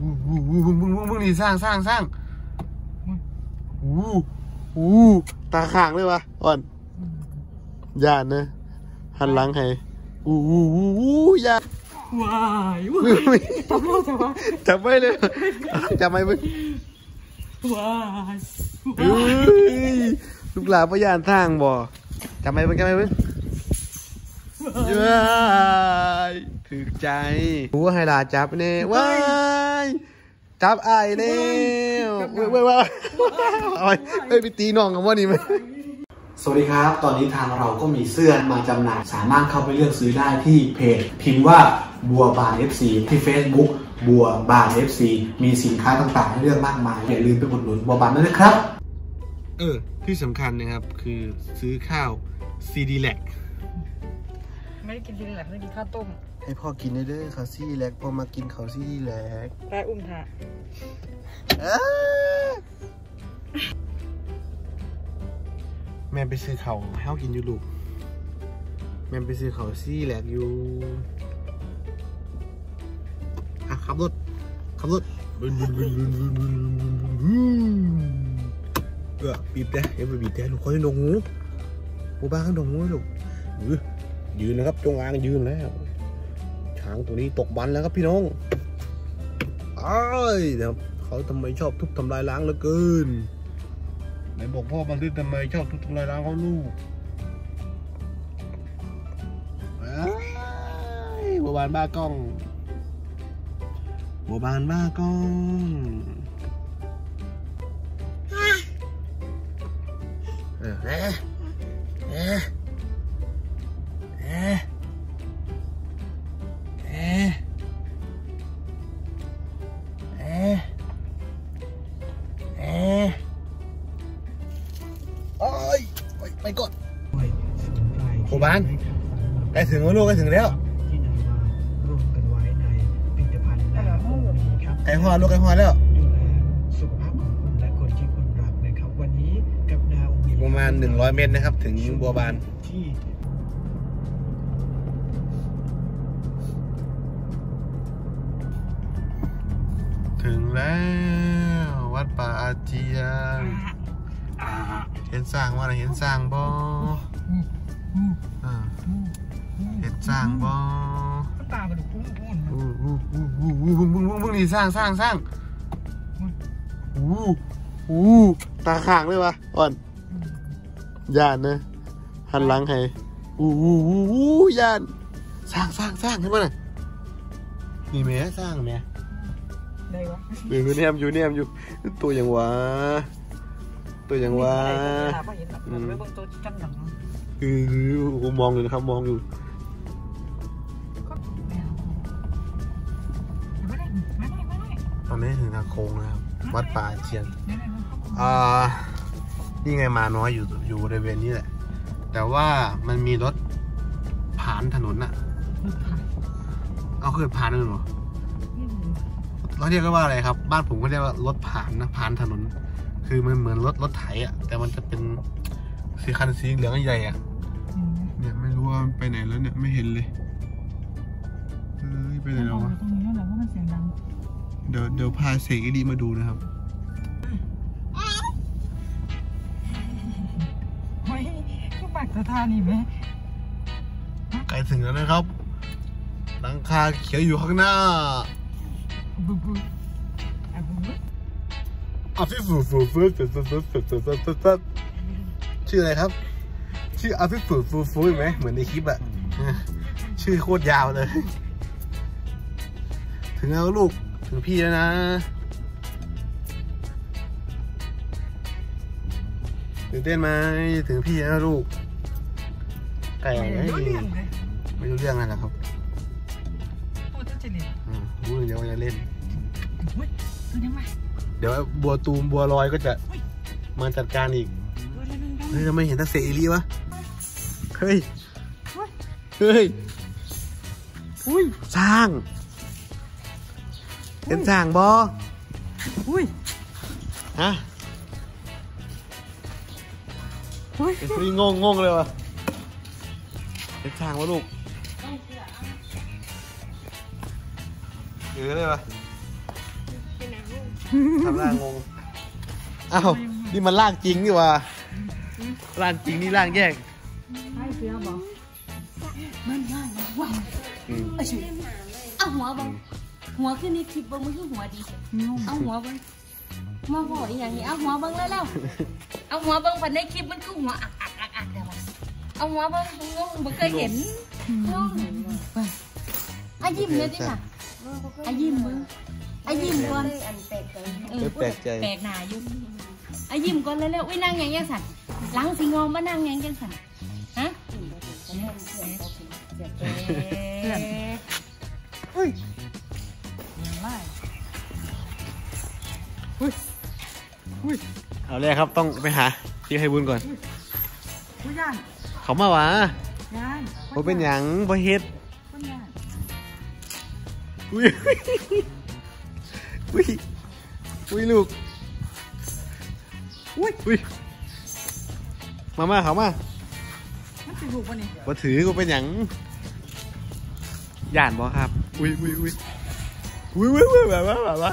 อู้หูมึงมึงมึงมึงนี่สร้างสร้างสร้างอู้อู้ตาข้างเลยวะอ่อนยานนะหันหลังให้อู้อู้อู้ย่านว้ายมึงไม่าจะว่าจับไม่เลยจับไม่มึงว้ายเฮ้ยลูกหลานพยานทางบ่จับไม่มึงจับไม่มึงเย้ยถึกใจหูให้ลาจับเน่ว้าย จับไอ้ายเน่เว้ยเว้ยเว้ยเอาไปเอ้ยไปตีน้องกันว่านี่ไหมสวัสดีครับ ตอนนี้ทางเราก็มีเสื้อมาจำหน่าย สามารถเข้าไปเลือกซื้อได้ที่เพจ พิมพ์ว่าบัวบาน FC ที่ Facebook บัวบาน FC มีสินค้าต่างๆให้เลือกมากมาย อย่าลืมไปอุดหนุนบัวบานด้วยนะครับ เออ ที่สำคัญนะครับ คือซื้อข้าวซีดีแลกไม่ได้กินทีหลังไม่ได้กินข้าวต้ม ให้พ่อกินได้เด้อเขาซี่แลกพ่อมากินเขาซี่แลกไปอุ้มค่ะแม่ไปซื้อเขาให้เขากินอยู่ลูกแม่ไปซื้อเขาซี่แลกอยู่ขับรถขับรถเออบีบแต่เอฟบีบแต่ลูกเขาจะดงงูปูบ้าข้างดงงูลูกยืนนะครับจงอางยืนแล้วางตัวนี้ตกบันแล้วครับพี่น้องอ้ายนะครับเขาทำไมชอบทุบทำลายล้างเหลือเกินไหนบอกพ่อมันที่ทำไมชอบทุบทำลายล้างเขาลูกอ้ายบัวบานบ้ากล้องบัวบานบ้ากล้องเออเอ๊ะเอ๊ ล้ถึงแล้วลูกใกล้ถึงแล้วที่นำมารวมกันไว้ในผลิตภัณฑ์และของดีครับใกล้พอลูกใกล้พอแล้วดูแลสุขภาพของคุณและคนที่คุณรักนะครับวันนี้กับดาวอีกประมาณ 100 เมตรนะครับ ถึงบัวบานที่ถึงแล้ววัดป่าอาเจียงเห็นสร้างว่าอะไรเห็นสร้างบ่อ่าเห็น สร้างบ่ตาไปดูปุ้งปุ้งอู้อู้อู้อู้อู้มึงมึงมึงมึงนี่สร้างสร้างสร้างอู้อู้ตาข้างเลยวะอ่อนย่านนะหันหลังให้อู้อู้อู้อู้ย่านสร้างสร้างสร้างให้มันน่ะนี่แม่สร้างแม่ได้วะอยู่เนี่ยอยู่เนี่ยอยู่ตัวอย่างวะตัวอย่างวะไม่เห็นหรอกไม่เบิ่งตัวจังหนังอือผมมองอยู่นะครับมองอยู่ อนนี้ถึงทางโค้งนะครับวัดป่าอาเจียนไม่ได้อ่านี่ไงมาน้อยอยู่อยู่บริเวณนี้แหละ แต่ว่ามันมีรถผ่านถนนน่ะเอาเคยผ่านถนนเหรอเราเรียกกันว่าอะไรครับ บ้านผมก็เรียกว่ารถผ่านนะผ่านถนน คือมันเหมือนรถรถไถอะ แต่มันจะเป็นสีคันสีเหลืองใหญ่อะเนี่ยไม่รู้ว่ามันไปไหนแล้วเนี่ยไม่เห็นเลยเอ้ยไปไหนแล้ววะ เดี๋ยวเดี๋ยวพาเสกดีมาดูนะครับเฮ้ยก็ปากสะทานีไหมใกล้ถึงแล้วนะครับ หลังคาเขียวอยู่ข้างหน้าอาฟิสูสูฟูฟูฟูฟูฟูฟูฟูฟูฟูชื่ออะไรครับ ชื่ออาฟิสูฟูฟูไหมเหมือนในคลิปอะชื่อโคตรยาวเลย ถึงแล้วลูก ถึงพี่แล้วนะ ตื่นเต้นไหมถึงพี่แล้วลูก ไก่ไม่ไงรู้เรื่องเลยไม่รู้เรื่องนั่นแหละครับพูดจะเฉลี่ยอืมรู้อย่างเดียวว่าจะเล่นเฮ้ยตัวนี้มาเดี๋ยวบัวตูมบัวลอยก็จะมาจัดการอีก เฮ้ยเฮ้ยทำไมเห็นตาเสรีวะ เฮ้ย เฮ้ย อุ้ย สร้าง เป็นสร้างบออุ้ยฮะอุ้ยเฮ้ยงงงงเลยวะเป็นสร้างวะลูกเออเลยวะทำหน้างงอ้าวนี่มันล่างจริงนี่หว่าล่างจริงนี่ล่างแยกให้เสือบอกมันง่ายนะว้าวอืมเอาชื่อเอาหัวบัง หัวขึ้นในคลิปบังมันคือหัวดีเถอะงงเอาหัวบังมาบอกอีกอย่างนี้เอาหัวบังแล้วแล้วเอาหัวบังพันในคลิปมันคือหัวอักอักอักอักเดี๋ยวมาเอาหัวบังงงบ่เคยเห็นงงอายิ้มเลยดิค่ะอายิ้มมึงอายิ้มก่อนเออแปลกใจแปลกหน้าอยู่อายิ้มก่อนเร็วๆอุ้ยนั่งอย่างยังสั่นหลังสิงอมมานั่งอย่างยังสั่นฮะเเอาแรกครับต้องไปหาพี่ไพบุญก่อนผู้ย่านเขามาหวะย่านบ่เป็นหยังบ่เฮ็ดคนย่านอุ้ยอุ้ยอุ้ยลูกอุ้ยอุ้ยมามาเขามามันสิถูกปะนี่บ่ถือกูเป็นหยังย่านบ่ครับ อุ้ยอุ้ยอุ้ยอุ้ยอุ้ยอุ้ยแบบว่าแบบว่า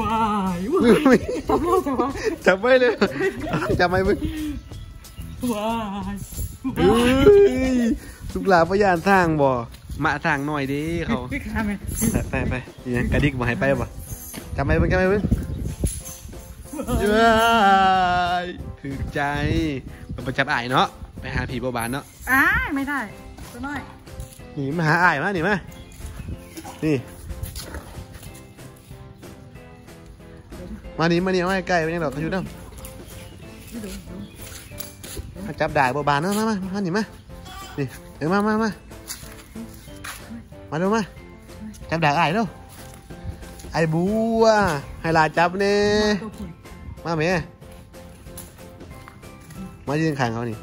วเอามันเกี่ยวให้สางก่อนนี่เป็นอย่างไรมานี่มานี่พาลูกมานี่ก่อนอะจับบายมึงว้ายอุ้ยทำโลกแต่ว่าจับไปเลยจับไปมึงว้ายเฮ้ยลูกหลานพยานทางบ่มาทางหน่อยดิเขาพี่ขาไหมไปไปไปยังกระดิกมาให้ไปบ่จับไปมึงจับไปมึงเย้ยถือใจมันไปจับอ่ายเนาะไปหาผีโบบานเนาะอ้ายไม่ได้ตัวน้อยหนีมาหาอ่ายมาหนีมานี่ มานี่มานี่มาใกล้ไปยังดอกเขาอยู่เด้อนี่ดูดูมาจับด่ายโบบานเนาะมามามาหนีมานี่เอ้ยมามามามาเร็วมาจับด่ายอ่ายเร็วไอ้บัวให้หลานจับเน่ตัวคุณมาเมมายืนข้างเขานี่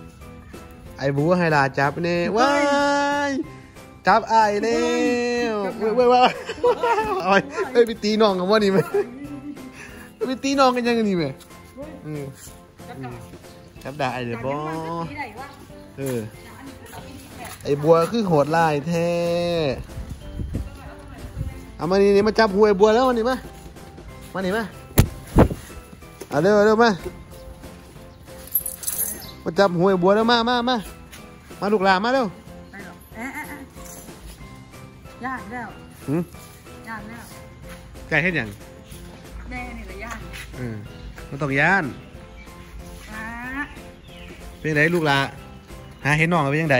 ไอ้บัวให้หลานจับเน่ว้ายจับไอ้เน่เว้ยเว้ยเว้ยเอาไปเอ้ยไปตีน้องกันวะนี่ไหม ไปตีน้องกันยังไงนี่ไหมอืมอืมจับได้เดี๋ยวบอเออ ไอ้บัวคือโหดลายแท้ เอามานี่นี่มาจับหัวไอ้บัวแล้วมานี่มา มานี่มาเอาเร็วเอาเร็วมา มาจับหัวไอ้บัวแล้วมามามามาลูกหลานมาเร็วไปหรอกเอ๊ะเอ๊ะเอ๊ะย่านแล้วหืมย่านแล้วไก่เห็นยัง ออมันต้องย่านอ่าเป็นไงลูกหลานหาเห็นน้องเป็นยังไง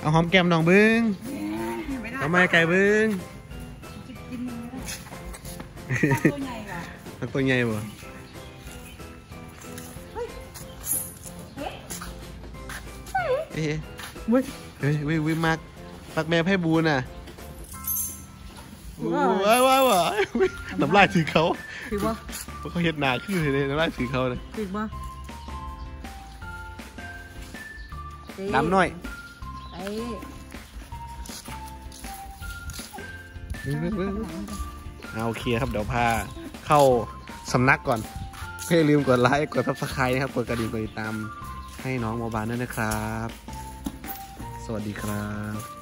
เอาหอมแก้มน้องเบิ้งไม่ได้เอาไม้ไก่เบิ้งจะกินมันไม่ได้ตัวใหญ่ว่ะมันตัวใหญ่บ่เอ๊ะเว้ยเฮ้ยวิวิมักมักแม่ไพ่บูนอะว้ายว้ายว้ายน้ำลายถือเขาถือบ่ เขาเห็ดหนาขึ้นเลยน้ำลายถือเขาเลยถือบ่น้ำหน่อยไอ้เอาโอเคครับเดี๋ยวพาเข้าสำนักก่อนไม่ลืมกดไลค์กดซับสไครต์นะครับ กดกระดิ่งกดติดตามให้น้องโมบานด้วยนะครับ สวัสดีครับ